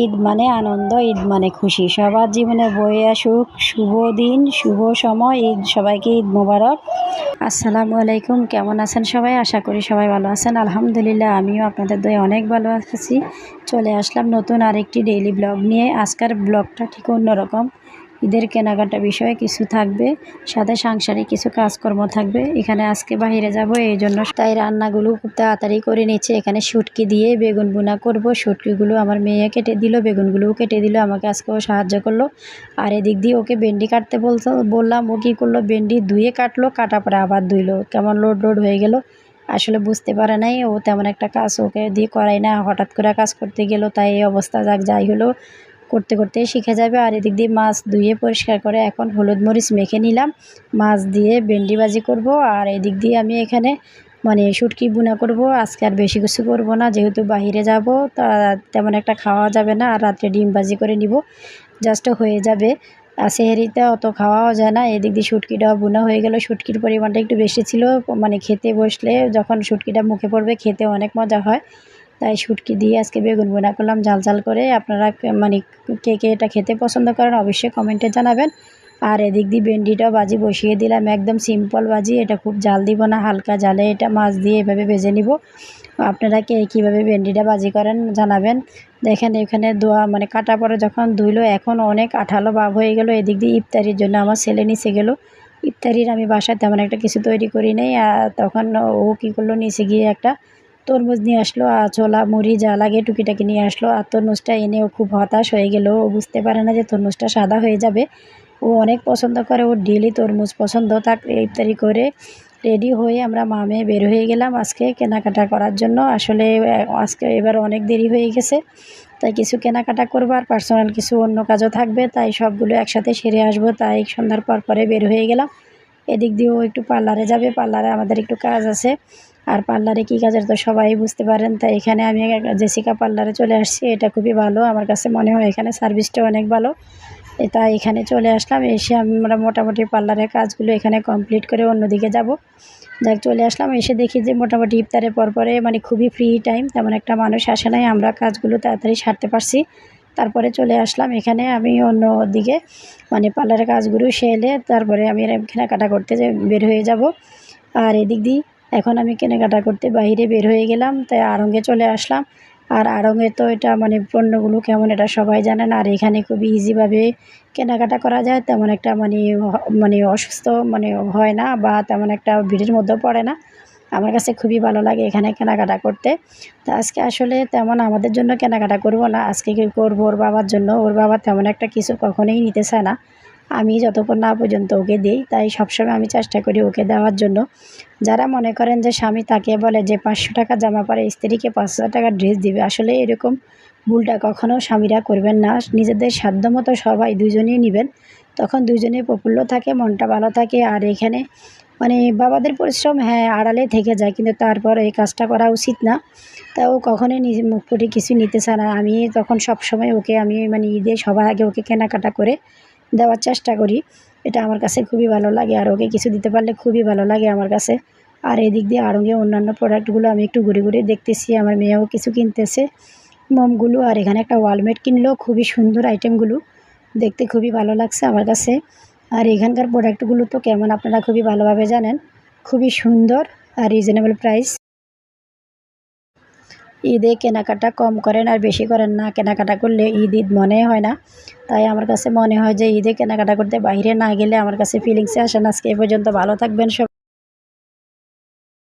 ঈদ মানে আনন্দ, ঈদ মানে খুশি। সবার জীবনে বয়ে আসুক, শুভ দিন, শুভ সময়, ঈদ সবাইকে ঈদ মোবারক। আসসালামু আলাইকুম, কেমন আছেন সবাই? আশা করি সবাই ভালো আছেন। আলহামদুলিল্লাহ, আমিও আপনাদের দয়ে অনেক ভালো আছি। চলে আসলাম নতুন আরেকটি ডেইলি ব্লগ নিয়ে। আজকের ব্লগটা ঠিক অন্যরকম। ঈদের কেনাকাটা বিষয়ে কিছু থাকবে, সাথে সাংসারিক কিছু কাজকর্ম থাকবে। এখানে আজকে বাইরে যাব, এই জন্য তাই রান্নাগুলো খুব তাড়াতাড়ি করে নিচ্ছে। এখানে শুটকি দিয়ে বেগুন বোনা করব। শুটকিগুলো আমার মেয়ে কেটে দিল, বেগুনগুলোও কেটে দিল, আমাকে আজকেও সাহায্য করল। আর এদিক দিয়ে ওকে ভেন্ডি কাটতে বলতো বললাম, ও কী করল, ভেন্ডি ধুয়ে কাটলো, কাটা পরে আবার ধুইলো। কেমন লোড লোড হয়ে গেল? আসলে বুঝতে পারে নাই, ও তেমন একটা কাজ ওকে দিয়ে করাই না। হঠাৎ করে কাজ করতে গেল, তাই এই অবস্থা, যাক, যাই হলো। করতে করতে শিখে যাবে। আর এদিক দিয়ে মাছ ধুয়ে পরিষ্কার করে এখন হলুদ মরিচ মেখে নিলাম। মাছ দিয়ে ভেন্ডি ভাজি করব। আর এদিক দিয়ে আমি এখানে মানে শুটকি বুনা করব। আজকে আর বেশি কিছু করব না। যেহেতু বাইরে যাব, তা তেমন একটা খাওয়া যাবে না। আর রাত্রে ডিম ভাজি করে নিব। জাস্ট হয়ে যাবে। সেহেরিতে অত খাওয়াও যায় না। এদিক দিয়ে শুটকিটাও বোনা হয়ে গেল। শুটকির পরিমাণটা একটু বেশি ছিল। মানে খেতে বসলে যখন শুটকিটা মুখে পড়বে, খেতে অনেক মজা হয়। তাই শুটকি দিয়ে আজকে বেগুন বোনা করলাম, ঝাল ঝাল করে। আপনারা মানে কে কে এটা খেতে পছন্দ করেন অবশ্যই কমেন্টে জানাবেন। আর এদিক দিয়ে ভেন্ডিটাও বাজি বসিয়ে দিলাম, একদম সিম্পল বাজি। এটা খুব জাল দিব না, হালকা জালে এটা মাছ দিয়ে এভাবে ভেজে নিব। আপনারা কে কীভাবে ভেন্ডিটা বাজি করেন জানাবেন। দেখেন এখানে দোয়া মানে কাটা পরে যখন ধুইলো, এখন অনেক আঠালো ভাব হয়ে গেল। এদিক দিয়ে ইফতারির জন্য আমার ছেলে নিচে গেল। ইফতারির আমি বাসায় তেমন একটা কিছু তৈরি করি নাই তখন ও কী করল, নিচে গিয়ে একটা তরমুজ নিয়ে আসলো, আর ছোলা, মুড়ি যা লাগে টুকিটাকি নিয়ে আসলো, আর তরমুজটা এনে ও খুব হতাশ হয়ে গেল। ও বুঝতে পারে না যে তরমুজটা সাদা হয়ে যাবে। ও অনেক পছন্দ করে, ও ডেলি তরমুজ পছন্দ। থাক ইফতারি করে রেডি হয়ে আমরা মামে বের হয়ে গেলাম আজকে কেনাকাটা করার জন্য। আসলে আজকে এবার অনেক দেরি হয়ে গেছে, তাই কিছু কেনাকাটা করব, আর পার্সোনাল কিছু অন্য কাজও থাকবে, তাই সবগুলো একসাথে সেরে আসব। তাই সন্ধ্যার পর পরে বের হয়ে গেলাম। এদিক দিয়েও একটু পার্লারে যাবে, পার্লারে আমাদের একটু কাজ আছে। আর পার্লারে কী কাজের তো সবাই বুঝতে পারেন, তাই এখানে আমি জেসিকা পার্লারে চলে আসছি, এটা খুবই ভালো, আমার কাছে মনে হয় এখানে সার্ভিসটা অনেক ভালো। এটা এখানে চলে আসলাম, এসে আমরা মোটামুটি পার্লারের কাজগুলো এখানে কমপ্লিট করে অন্যদিকে যাব। যাক, চলে আসলাম, এসে দেখি যে মোটামুটি ইফতারের পর পরে মানে খুবই ফ্রি টাইম তেমন একটা মানুষ আসে নাই, আমরা কাজগুলো তাড়াতাড়ি সারতে পারছি। তারপরে চলে আসলাম, এখানে আমি অন্য দিকে মানে পার্লারের কাজগুলো সেলে তারপরে আমি কেনাকাটা করতে বের হয়ে যাব। আর এদিক দিয়ে এখন আমি কেনাকাটা করতে বাইরে বের হয়ে গেলাম, তাই আড়ঙ্গে চলে আসলাম। আর আড়ঙ্গে তো এটা মানে পণ্যগুলো কেমন এটা সবাই জানেন আর এখানে খুবই ইজিভাবে কেনাকাটা করা যায়। তেমন একটা মানে মানে অসুস্থ মানে হয় না বা তেমন একটা ভিড়ের মধ্যেও পড়ে না। আমার কাছে খুবই ভালো লাগে এখানে কেনাকাটা করতে। তো আজকে আসলে তেমন আমাদের জন্য কেনাকাটা করব না, আজকে কি করব ওর বাবার জন্য? ওর বাবা তেমন একটা কিছু কখনোই নিতে চায় না। আমি যতক্ষণ না পর্যন্ত ওকে দিই, তাই সবসময় আমি চেষ্টা করি ওকে দেওয়ার জন্য। যারা মনে করেন যে স্বামী তাকে বলে যে পাঁচশো টাকা জামা পরে স্ত্রীকে পাঁচ হাজার টাকা ড্রেস দিবে, আসলে এরকম ভুলটা কখনও স্বামীরা করবেন না। নিজেদের সাধ্য মতো সবাই দুজনেই নেবেন। তখন দুজনেই প্রফুল্ল থাকে, মনটা ভালো থাকে। আর এখানে মানে বাবাদের পরিশ্রম হ্যাঁ আড়ালে থেকে যায়, কিন্তু তারপর এই কাজটা করা উচিত না। তা ও কখনোই নিজে মুখ ফুটে কিছু নিতে চায় না। আমি তখন সবসময় ওকে, আমি মানে ঈদে সবার আগে ওকে কেনাকাটা করে দেওয়ার চেষ্টা করি। এটা আমার কাছে খুবই ভালো লাগে আর ওকে কিছু দিতে পারলে খুবই ভালো লাগে আমার কাছে। আর এদিক দিয়ে আরও অন্যান্য প্রোডাক্টগুলো আমি একটু ঘুরে ঘুরে দেখতেছি। আমার মেয়েও কিছু কিনতেছে, মোমগুলো আর এখানে একটা ওয়ালমেট কিনলো, খুবই সুন্দর আইটেমগুলো দেখতে খুবই ভালো লাগছে আমার কাছে। আর এখানকার প্রোডাক্টগুলো তো কেমন আপনারা খুবই ভালোভাবে জানেন। খুবই সুন্দর আর রিজনেবল প্রাইস ঈদে কেনাকাটা কম করেন আর বেশি করেন না। কেনাকাটা করলে ঈদ ঈদ মনে হয় না। তাই আমার কাছে মনে হয় যে ঈদে কেনাকাটা করতে বাইরে না গেলে আমার কাছে ফিলিংসে আসেন আজকে এ পর্যন্ত ভালো থাকবেন সব